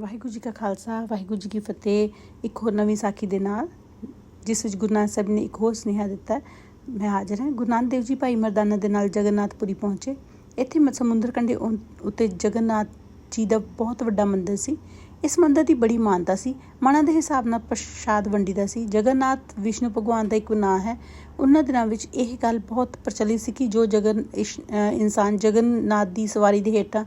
ਵਾਹਿਗੁਰੂ ਜੀ ਕਾ ਖਾਲਸਾ, ਵਾਹਿਗੁਰੂ ਜੀ ਕੀ ਫਤਿਹ। ਇੱਕ ਹੋਰ ਨਵੀਂ ਸਾਖੀ ਦੇ ਨਾਲ, ਜਿਸ ਵਿੱਚ ਗੁਰੂ ਨਾਨਕ ਸਾਹਿਬ ਨੇ ਇੱਕ ਹੋਰ ਸੁਨੇਹਾ ਦਿੱਤਾ ਮੈਂ ਹਾਜ਼ਰ ਹਾਂ। ਗੁਰੂ ਨਾਨਕ ਦੇਵ ਜੀ ਭਾਈ ਮਰਦਾਨਾ ਦੇ ਨਾਲ ਜਗਨਨਾਥਪੁਰੀ ਪਹੁੰਚੇ। ਇੱਥੇ ਮ- ਸਮੁੰਦਰ ਕੰਢੇ ਉੱਤੇ ਜਗਨਨਾਥ ਜੀ ਦਾ ਬਹੁਤ ਵੱਡਾ ਮੰਦਿਰ ਸੀ। ਇਸ ਮੰਦਿਰ ਦੀ ਬੜੀ ਮਾਨਤਾ ਸੀ। ਮਨਾਂ ਦੇ ਹਿਸਾਬ ਨਾਲ ਪ੍ਰਸ਼ਾਦ ਵੰਡੀਦਾ ਸੀ। ਜਗਨਨਾਥ ਵਿਸ਼ਨੂੰ ਭਗਵਾਨ ਦਾ ਇੱਕ ਨਾਂ ਹੈ। ਉਹਨਾਂ ਦਿਨਾਂ ਵਿੱਚ ਇਹ ਗੱਲ ਬਹੁਤ ਪ੍ਰਚਲਿਤ ਸੀ ਕਿ ਜੋ ਜਗਨ ਇਸ਼- ਇਨਸਾਨ ਜਗਨਨਾਥ ਦੀ ਸਵਾਰੀ ਦੇ ਹੇਠਾਂ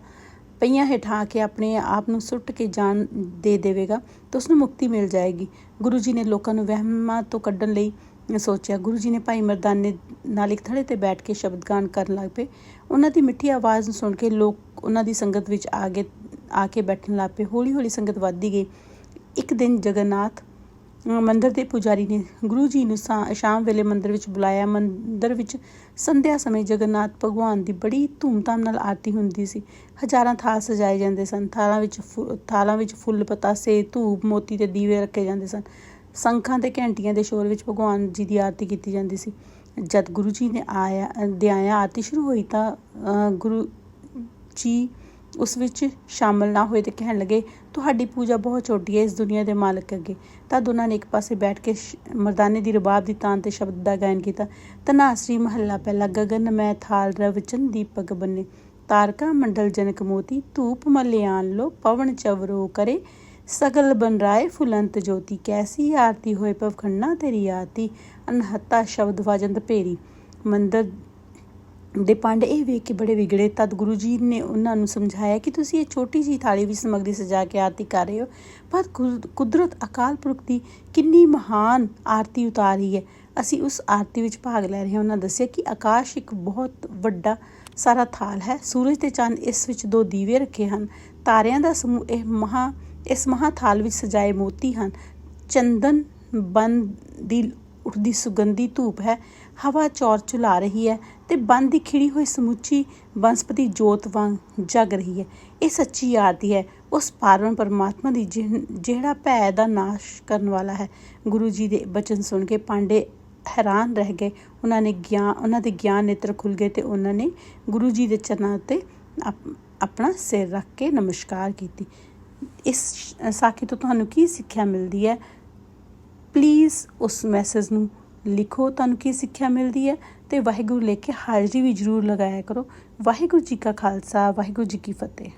ਪਈਆਂ ਹੇਠਾਂ ਆ ਕੇ ਆਪਣੇ ਆਪ ਨੂੰ ਸੁੱਟ ਕੇ ਜਾਨ ਦੇ ਦੇਵੇਗਾ ਤਾਂ ਉਸ ਨੂੰ ਮੁਕਤੀ ਮਿਲ ਜਾਏਗੀ। ਗੁਰੂ ਜੀ ਨੇ ਲੋਕਾਂ ਨੂੰ ਵਹਿਮਾਂ ਤੋਂ ਕੱਢਣ ਲਈ ਸੋਚਿਆ। ਗੁਰੂ ਜੀ ਨੇ ਭਾਈ ਮਰਦਾਨੇ ਨਾਲ ਇੱਕ ਥੜੇ ਤੇ ਬੈਠ ਕੇ ਸ਼ਬਦ ਗਾਨ ਕਰਨ ਲੱਗ ਪਏ। ਉਹਨਾਂ ਦੀ ਮਿੱਠੀ ਆਵਾਜ਼ ਨੂੰ ਸੁਣ ਕੇ ਲੋਕ ਉਹਨਾਂ ਦੀ ਸੰਗਤ ਵਿੱਚ ਆ ਗਏ, ਆ ਕੇ ਬੈਠਣ ਲੱਗ ਪਏ। ਹੌਲੀ ਹੌਲੀ ਸੰਗਤ ਵੱਧਦੀ ਗਈ। ਇੱਕ ਦਿਨ ਜਗਨਨਾਥ ਮੰਦਰ ਦੇ ਪੁਜਾਰੀ ਨੇ ਗੁਰੂ ਜੀ ਨੂੰ ਸਾ- ਸ਼ਾਮ ਵੇਲੇ ਮੰਦਰ ਵਿੱਚ ਬੁਲਾਇਆ। ਮੰਦਰ ਵਿੱਚ ਸੰਧਿਆ ਸਮੇਂ ਜਗਨਨਾਥ ਭਗਵਾਨ ਦੀ ਬੜੀ ਧੂਮਧਾਮ ਨਾਲ ਆਰਤੀ ਹੁੰਦੀ ਸੀ। ਹਜ਼ਾਰਾਂ ਥਾਲ ਸਜਾਏ ਜਾਂਦੇ ਸਨ। ਥਾਲਾਂ ਵਿੱਚ ਫੁ- ਥਾਲਾਂ ਵਿੱਚ ਫੁੱਲ ਪਤਾਸੇ, ਧੂਪ, ਮੋਤੀ ਤੇ ਦੀਵੇ ਰੱਖੇ ਜਾਂਦੇ ਸਨ। ਸੰਖਾਂ ਤੇ ਘੰਟੀਆਂ ਦੇ ਸ਼ੋਰ ਵਿੱਚ ਭਗਵਾਨ ਜੀ ਦੀ ਆਰਤੀ ਕੀਤੀ ਜਾਂਦੀ ਸੀ। ਜਦ ਗੁਰੂ ਜੀ ਨੇ ਆਇਆ ਦਿਆਇਆ ਆਰਤੀ ਸ਼ੁਰੂ ਹੋਈ ਤਾਂ ਗੁਰੂ ਜੀ ਉਸ ਵਿੱਚ ਸ਼ਾਮਲ ਨਾ ਹੋਏ ਤੇ ਕਹਿਣ ਲੱਗੇ, ਤੁਹਾਡੀ ਪੂਜਾ ਬਹੁਤ ਛੋਟੀ ਹੈ, ਇਸ ਦੁਨੀਆ ਦੇ ਮਾਲਕ ਅੱਗੇ। ਤਦ ਉਹਨਾਂ ਨੇ ਇੱਕ ਪਾਸੇ ਬੈਠ ਕੇ ਮਰਦਾਨੇ ਦੀ ਰਬਾਬ ਦੀ ਤਾਨ ਤੇ ਸ਼ਬਦ ਦਾ ਗਾਇਨ ਕੀਤਾ ਤਨਾਸਰੀ ਮਹੱਲਾ ਪਹਿਲਾ ਗਗਨ, ਮੈਂ ਥਾਲ ਰਵਚਨ ਦੀਪਕ ਬੰਨੇ। ਤਾਰਕਾ ਮੰਡਲ ਜਨਕ ਮੋਤੀ, ਧੂਪ ਮਲਿਆਨ ਲੋ, ਪਵਨ ਚਵਰੋ ਕਰੇ। ਸਗਲ ਬਨ ਰਾਏ, ਫੁਲੰਤ ਜੋਤੀ, ਕੈਸੀ ਆਰਤੀ ਹੋਏ, ਪਵਖੰਨਾ ਤੇਰੀ ਆਰਤੀ। ਅਨਹਤਾ ਸ਼ਬਦ ਵਜੰਦ ਭੇਰੀ। ਮੰਦਰ ਦੇ ਪਾਂਡੇ ਇਹ ਵੇਖ ਕੇ ਬੜੇ ਵਿਗੜੇ। ਤਦ ਗੁਰੂ ਜੀ ਨੇ ਉਹਨਾਂ ਨੂੰ ਸਮਝਾਇਆ ਕਿ ਤੁਸੀਂ ਇਹ ਛੋਟੀ ਜਿਹੀ ਥਾਲੀ ਵਿੱਚ ਸਮੱਗਰੀ ਸਜਾ ਕੇ ਆਰਤੀ ਕਰ ਰਹੇ ਹੋ, ਪਰ ਕੁ- ਕੁਦਰਤ ਅਕਾਲ ਪੁਰਖ ਦੀ ਕਿੰਨੀ ਮਹਾਨ ਆਰਤੀ ਉਤਾਰੀ ਹੈ। ਅਸੀਂ ਉਸ ਆਰਤੀ ਵਿੱਚ ਭਾਗ ਲੈ ਰਹੇ ਹਾਂ। ਉਹਨਾਂ ਦੱਸਿਆ ਕਿ ਆਕਾਸ਼ ਇੱਕ ਬਹੁਤ ਵੱਡਾ ਸਾਰਾ ਥਾਲ ਹੈ। ਸੂਰਜ ਤੇ ਚੰਦ ਇਸ ਵਿੱਚ ਦੋ ਦੀਵੇ ਰੱਖੇ ਹਨ। ਤਾਰਿਆਂ ਦਾ ਸਮੂਹ ਇਹ ਮਹਾ, ਇਸ ਮਹਾ ਥਾਲ ਵਿੱਚ ਸਜਾਏ ਮੋਤੀ ਹਨ। ਚੰਦਨ ਬੰਦ ਦੀ ਉੱਠਦੀ ਸੁਗੰਧੀ ਧੂਪ ਹੈ, ਹਵਾ ਚੌਰ ਚੁਲਾ ਰਹੀ ਹੈ ਤੇ ਬੰਦ ਦੀ ਖਿੜੀ ਹੋਈ ਸਮੁੱਚੀ ਬਨਸਪਤੀ ਜੋਤ ਵਾਂਗ ਜਗ ਰਹੀ ਹੈ। ਇਹ ਸੱਚੀ ਆਰਤੀ ਹੈ ਉਸ ਪਾਰਵਨ ਪਰਮਾਤਮਾ ਦੀ ਜਿਹ- ਜਿਹੜਾ ਭੈ ਦਾ ਨਾਸ਼ ਕਰਨ ਵਾਲਾ ਹੈ। ਗੁਰੂ ਜੀ ਦੇ ਬਚਨ ਸੁਣ ਕੇ ਪਾਂਡੇ ਹੈਰਾਨ ਰਹਿ ਗਏ। ਉਹਨਾਂ ਨੇ ਗਿਆਨ, ਉਹਨਾਂ ਦੇ ਗਿਆਨ ਨੇਤਰ ਖੁੱਲ ਗਏ ਤੇ ਉਹਨਾਂ ਨੇ ਗੁਰੂ ਜੀ ਦੇ ਚਰਨਾਂ ਉੱਤੇ ਆਪਣਾ ਸਿਰ ਰੱਖ ਕੇ ਨਮਸਕਾਰ ਕੀਤੀ। ਇਸ ਸਾਖੀ ਤੋਂ ਤੁਹਾਨੂੰ ਕੀ ਸਿੱਖਿਆ ਮਿਲਦੀ ਹੈ? ਪਲੀਜ਼ ਉਸ ਮੈਸੇਜ ਨੂੰ ਲਿਖੋ, ਤੁਹਾਨੂੰ ਕੀ ਸਿੱਖਿਆ ਮਿਲਦੀ ਹੈ ਤੇ ਵਾਹਿਗੁਰੂ ਲਿਖ ਕੇ ਹਾਜ਼ਰੀ ਵੀ ਜ਼ਰੂਰ ਲਗਾਇਆ ਕਰੋ। ਵਾਹਿਗੁਰੂ ਜੀ ਕਾ ਖਾਲਸਾ, ਵਾਹਿਗੁਰੂ ਜੀ ਕੀ ਫਤਿਹ।